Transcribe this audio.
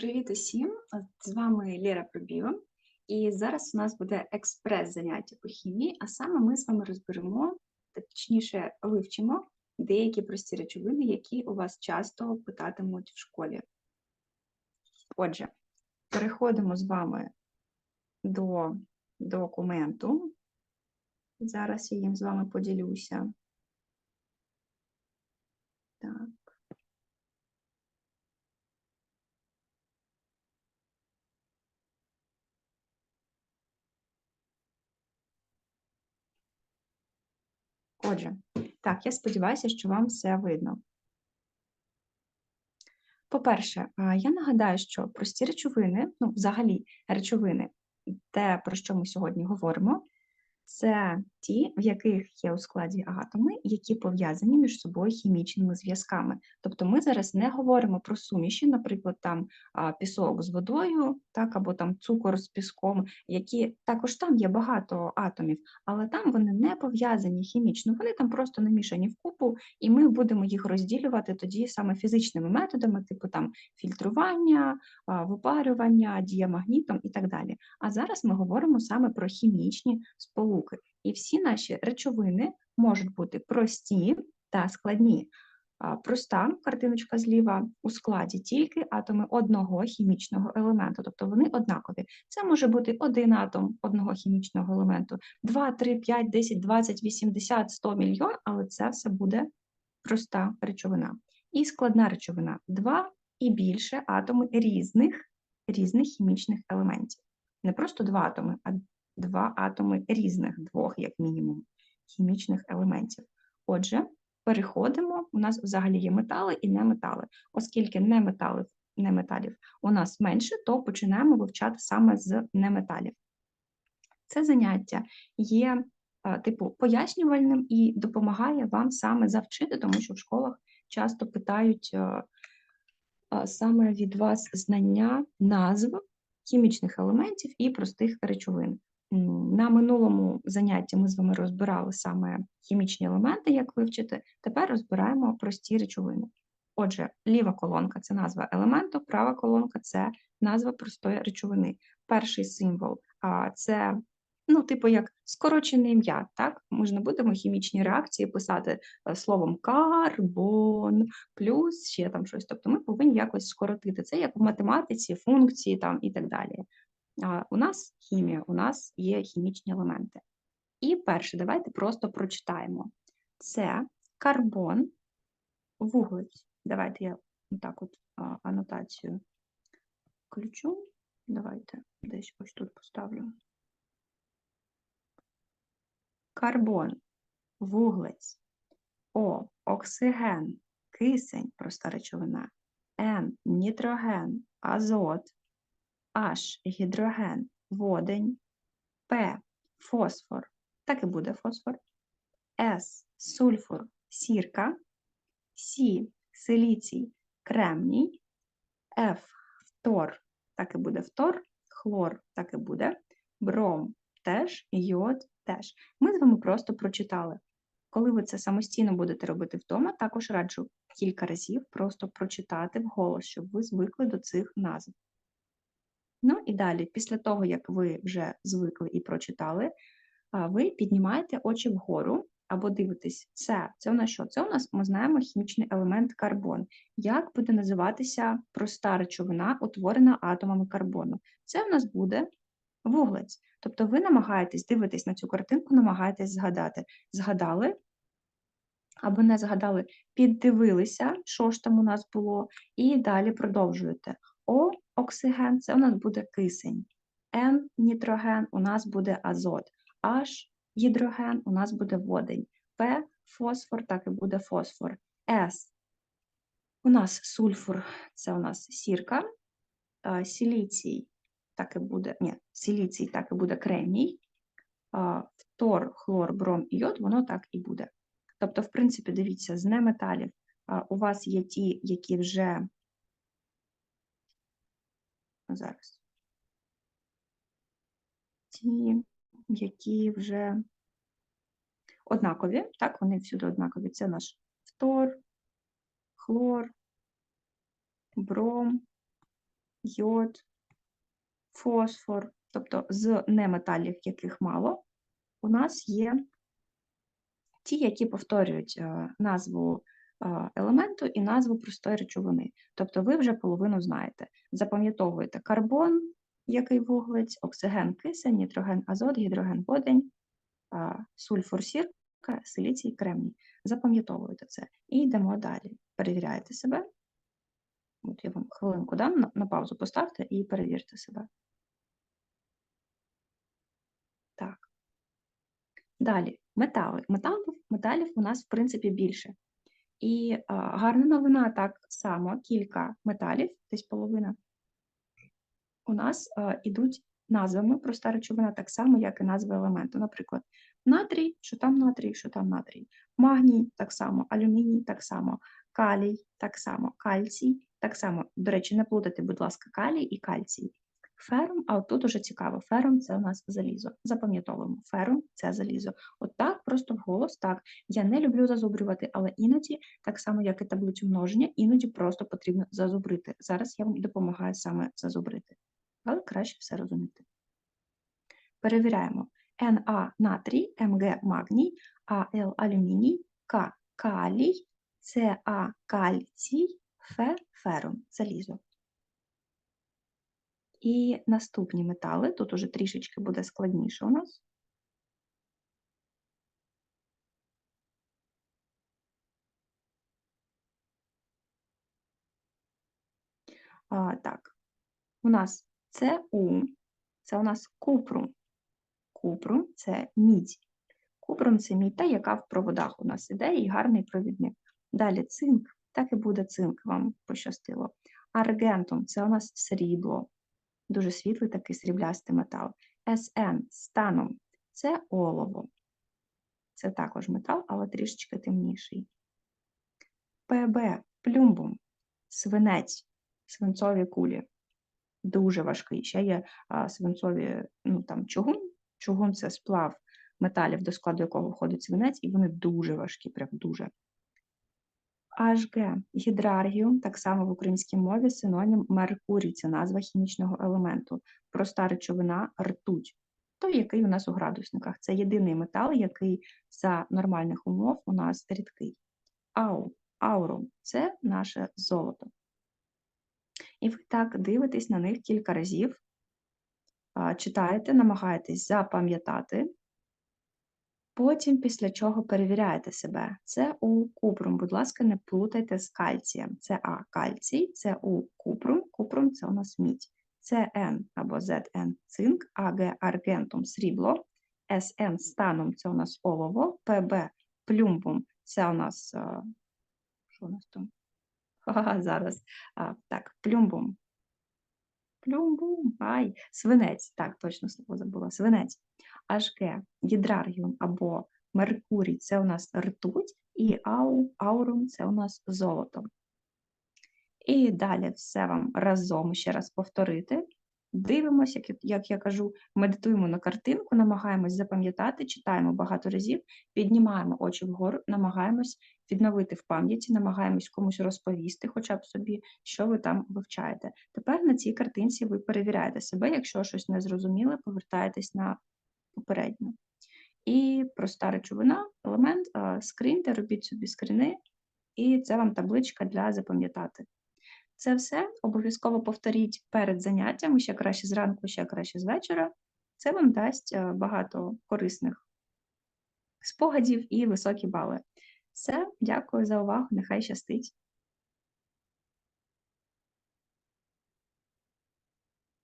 Привіт усім! З вами Лера Пробіва. І зараз у нас буде експрес-заняття по хімії, а саме ми з вами розберемо, точніше вивчимо деякі прості речовини, які у вас часто питатимуть в школі. Отже, переходимо з вами до документу. Зараз я їм з вами поділюся. Так. Отже, так, я сподіваюся, що вам все видно. По-перше, я нагадаю, що прості речовини, ну, взагалі, речовини, те, про що ми сьогодні говоримо, це ті, в яких є у складі атоми, які пов'язані між собою хімічними зв'язками. Тобто ми зараз не говоримо про суміші, наприклад, там пісок з водою, так, або там цукор з піском, які також там є багато атомів, але там вони не пов'язані хімічно, вони там просто намішані в купу, і ми будемо їх розділювати тоді саме фізичними методами, типу там фільтрування, випарювання, діамагнітом і так далі. А зараз ми говоримо саме про хімічні сполуки. І всі наші речовини можуть бути прості та складні. Проста картиночка зліва у складі тільки атоми одного хімічного елементу, тобто вони однакові. Це може бути один атом одного хімічного елементу, 2, 3, 5, 10, 20, 80, 100 мільйон, але це все буде проста речовина. І складна речовина два і більше атоми різних, різних хімічних елементів. Не просто два атоми, а два атоми різних двох, як мінімум, хімічних елементів. Отже, переходимо, у нас взагалі є метали і неметали. Оскільки неметалів, неметалів у нас менше, то починаємо вивчати саме з неметалів. Це заняття є типу пояснювальним і допомагає вам саме завчити, тому що в школах часто питають саме від вас знання назв хімічних елементів і простих речовин. На минулому занятті ми з вами розбирали саме хімічні елементи, як вивчити. Тепер розбираємо прості речовини. Отже, ліва колонка це назва елементу, права колонка це назва простої речовини. Перший символ це, ну, типу, як скорочене ім'я. так? Ми ж не будемо хімічні реакції писати е, словом карбон, плюс ще там щось. Тобто ми повинні якось скоротити це, як в математиці, функції там і так далі у нас хімія, у нас є хімічні елементи. І перше, давайте просто прочитаємо. Це карбон, вуглець. Давайте я так от анотацію включу. Давайте десь ось тут поставлю. Карбон, вуглець, О, оксиген, кисень, проста речовина, Н, нітроген, азот, H гідроген, водень, П фосфор, так і буде фосфор, С сульфур, сірка, С силіцій, кремній, Ф фтор, так і буде фтор, хлор, так і буде, бром теж, йод теж. Ми з вами просто прочитали. Коли ви це самостійно будете робити вдома, також раджу кілька разів просто прочитати вголос, щоб ви звикли до цих назв. Ну і далі, після того, як ви вже звикли і прочитали, ви піднімаєте очі вгору або дивитесь, це це у нас що? Це у нас ми знаємо хімічний елемент карбон. Як буде називатися проста речовина, утворена атомами карбону? Це у нас буде вуглець. Тобто ви намагаєтесь дивитись на цю картинку, намагаєтесь згадати. Згадали або не згадали, піддивилися, що ж там у нас було, і далі продовжуєте. О оксиген це у нас буде кисень, Н нітроген у нас буде азот, H гідроген у нас буде водень, П фосфор, так і буде фосфор, С у нас сульфур, це у нас сірка, сіліцій, так і буде, ні, силіцій, так і буде кремній, фтор, хлор, бром і йод, воно так і буде. Тобто, в принципі, дивіться, з неметалів у вас є ті, які вже зараз. Ті, які вже однакові, так, вони всюди однакові. Це наш фтор, хлор, бром, йод, фосфор, тобто з неметалів, яких мало, у нас є ті, які повторюють е, назву елементу і назву простої речовини. Тобто ви вже половину знаєте. Запам'ятовуєте карбон, який вуглець, оксиген, кисень, нітроген, азот, гідроген, водень, сульфур, сірка, силіцій, кремній. Запам'ятовуєте це. І йдемо далі. Перевіряєте себе. От я вам хвилинку дам, на, на паузу поставте і перевірте себе. Так. Далі, метали. Металів, металів у нас, в принципі, більше. І гарна новина так само, кілька металів, десь половина, у нас ідуть назвами проста речовина, так само, як і назви елементу. Наприклад, натрій, що там натрій, що там натрій, магній так само, алюміній так само, калій так само, кальцій так само. До речі, не плутайте, будь ласка, калій і кальцій. Ферум, а тут уже цікаво, ферум це у нас залізо. Запам'ятовуємо, ферум це залізо. От так, просто вголос, так. Я не люблю зазубрювати, але іноді, так само, як і таблицю множення, іноді просто потрібно зазубрити. Зараз я вам допомагаю саме зазубрити. Але краще все розуміти. Перевіряємо. На натрій, МГ магній, АЛ алюміній, К калій, СА кальцій, Ф ферум залізо. І наступні метали, тут уже трішечки буде складніше у нас. А, Так, у нас ЦУ, це у нас купрум. Купрум це мідь. Купрум це мідь, та, яка в проводах у нас іде, і гарний провідник. Далі цинк, так і буде цинк, вам пощастило. Аргентум це у нас срібло дуже світлий такий сріблястий метал. SN станом це олово. Це також метал, але трішечки темніший. ПБ плюмбум, свинець, свинцові кулі. Дуже важкий. Ще є а, свинцові, ну там чугун. Чугун це сплав металів, до складу якого входить свинець, і вони дуже важкі, прям дуже. HG гідраргіум, так само в українській мові синонім Меркурій це назва хімічного елементу, проста речовина ртуть, той, який у нас у градусниках. Це єдиний метал, який за нормальних умов у нас рідкий. Ау, аурум це наше золото. І ви так дивитесь на них кілька разів, читаєте, намагаєтесь запам'ятати. Потім, після чого перевіряєте себе. Це у купрум. Будь ласка, не плутайте з кальцієм. Це А кальцій, це у купрум. Купрум це у нас мідь. Це або ZN цинк, АГ аргентум срібло, СН станом це у нас олово, ПБ плюмбум це у нас. Що у нас там? Ха-ха, зараз. А, Так, плюмбум. Плюмбум. Ай, свинець. Так, точно слово забула. Свинець. HG, гідраргіум або Меркурій це у нас ртуть, і ау, аурум це у нас золото. І далі все вам разом ще раз повторити. Дивимося, як, як я кажу, медитуємо на картинку, намагаємось запам'ятати, читаємо багато разів, піднімаємо очі вгору, намагаємось відновити в пам'яті, намагаємось комусь розповісти, хоча б собі, що ви там вивчаєте. Тепер на цій картинці ви перевіряєте себе, якщо щось не зрозуміле, повертаєтесь на попередньо. І проста речовина, елемент, скриньте, робіть собі скрини, і це вам табличка для запам'ятати. Це все обов'язково повторіть перед заняттям, ще краще зранку, ще краще з вечора. Це вам дасть багато корисних спогадів і високі бали. Все, дякую за увагу, нехай щастить.